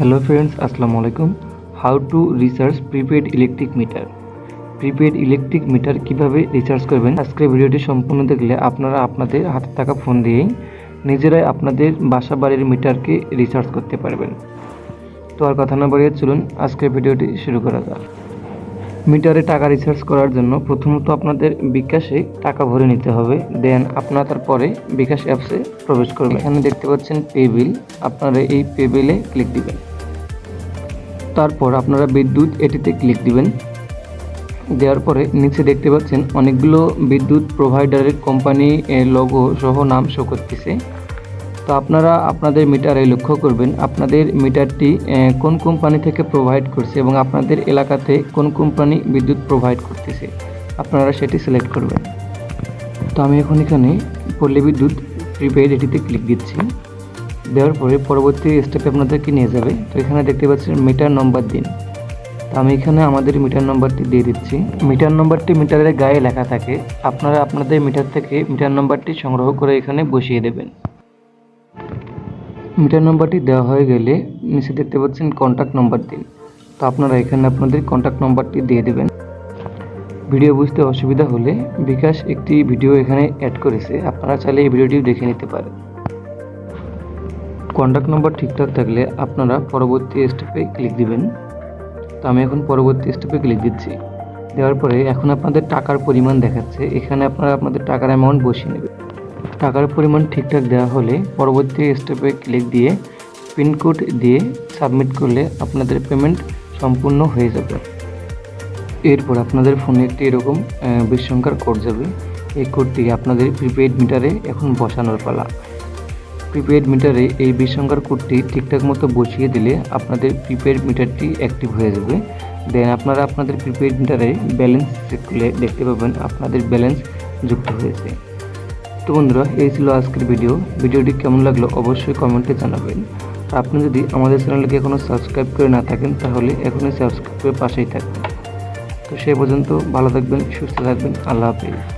Hello friends আসসালামু আলাইকুম how to recharge prepaid electric meter prepaid electric meter কীভাবে recharge করবেন? আজকের ভিডিওটি সম্পূর্ণ দেখলে আপনারা আপনাদের হাতে থাকা ফোন দিয়েই নিজেরাই আপনাদের বাসা বাড়ির মিটারকে রিচার্জ করতে পারবেন। তো আর কথা না বাড়িয়ে চলুন আজকের ভিডিওটি শুরু করা যাক। মিটারে টাকা রিচার্জ করার জন্য প্রথমত আপনাদের বিকাশে টাকা ভরে নিতে হবে দেন আপনারা তারপরে বিকাশ অ্যাপসে প্রবেশ করবেন। এখানে দেখতে পাচ্ছেন পে বিল আপনারা এই পে বিলে ক্লিক দিবেন। তারপর আপনারা বিদ্যুৎ এটিতে ক্লিক দিবেন। দেওয়ার পরে নিচে দেখতে পাচ্ছেন অনেকগুলো বিদ্যুৎ প্রোভাইডারের কোম্পানি লোগো সহ নাম শো করতেছে। তো আপনারা আপনাদের মিটারে লক্ষ্য করবেন, আপনাদের মিটারটি কোন কোম্পানি থেকে প্রোভাইড করছে এবং আপনাদের এলাকাতে কোন কোম্পানি বিদ্যুৎ প্রোভাইড করতেছে। আপনারা সেটি সিলেক্ট করবেন। তো আমি এখন এখানে পল্লী বিদ্যুৎ প্রিপেড এটিতে ক্লিক দিচ্ছি। দেওয়ার পরে পরবর্তী স্টেপে আপনাদেরকে নিয়ে যাবে। তো এখানে দেখতে পাচ্ছেন মিটার নম্বর দিন। তো আমি এখানে আমাদের মিটার নম্বরটি দিয়ে দিচ্ছি। মিটার নম্বরটি মিটারের গায়ে লেখা থাকে। আপনারা আপনাদের মিটার থেকে মিটার নম্বরটি সংগ্রহ করে এখানে বসিয়ে দেবেন। মিটার নম্বরটি দেওয়া হয়ে গেলে নিচে দেখতে পাচ্ছেন কন্ট্যাক্ট নম্বর দিন। তো আপনারা এখানে আপনাদের কন্ট্যাক্ট নম্বরটি দিয়ে দেবেন। ভিডিও বুঝতে অসুবিধা হলে বিকাশ একটি ভিডিও এখানে অ্যাড করেছে। আপনারা চাইলে এই ভিডিওটিও দেখে নিতে পারেন। কন্ট্যাক্ট নম্বর ঠিকঠাক থাকলে আপনারা পরবর্তী স্টেপে ক্লিক দিবেন। তো আমি এখন পরবর্তী স্টেপে ক্লিক দিচ্ছি। দেওয়ার পরে এখন আপনাদের টাকার পরিমাণ দেখাচ্ছে। এখানে আপনারা আপনাদের টাকার অ্যামাউন্ট বসিয়ে নেবেন। টাকার পরিমাণ ঠিকঠাক দেওয়া হলে পরবর্তী স্টেপে ক্লিক দিয়ে পিনকোড দিয়ে সাবমিট করলে আপনাদের পেমেন্ট সম্পূর্ণ হয়ে যাবে। এরপর আপনাদের ফোনে একটি এরকম বিশ সংখ্যার কোড যাবে। এই কোডটি আপনাদের প্রিপেইড মিটারে এখন বসানোর পালা। প্রিপেইড মিটারে এই বিশ সংখ্যার কোডটি ঠিকঠাক মতো বসিয়ে দিলে আপনাদের প্রিপেইড মিটারটি অ্যাক্টিভ হয়ে যাবে। দেন আপনারা আপনাদের প্রিপেইড মিটারে ব্যালেন্স চেক করলে দেখতে পাবেন আপনাদের ব্যালেন্স যুক্ত হয়েছে। তো বন্ধুরা, এই ছিল আজকের ভিডিও ভিডিওটি কেমন লাগল অবশ্যই কমেন্টে জানাবেন। আপনি যদি আমাদের চ্যানেলকে এখনও সাবস্ক্রাইব করে না থাকেন, তাহলে এখনই সাবস্ক্রাইব করে পাশেই থাকবেন। তো সেই পর্যন্ত ভালো থাকবেন, সুস্থ থাকবেন। আল্লাহ হাফিজ।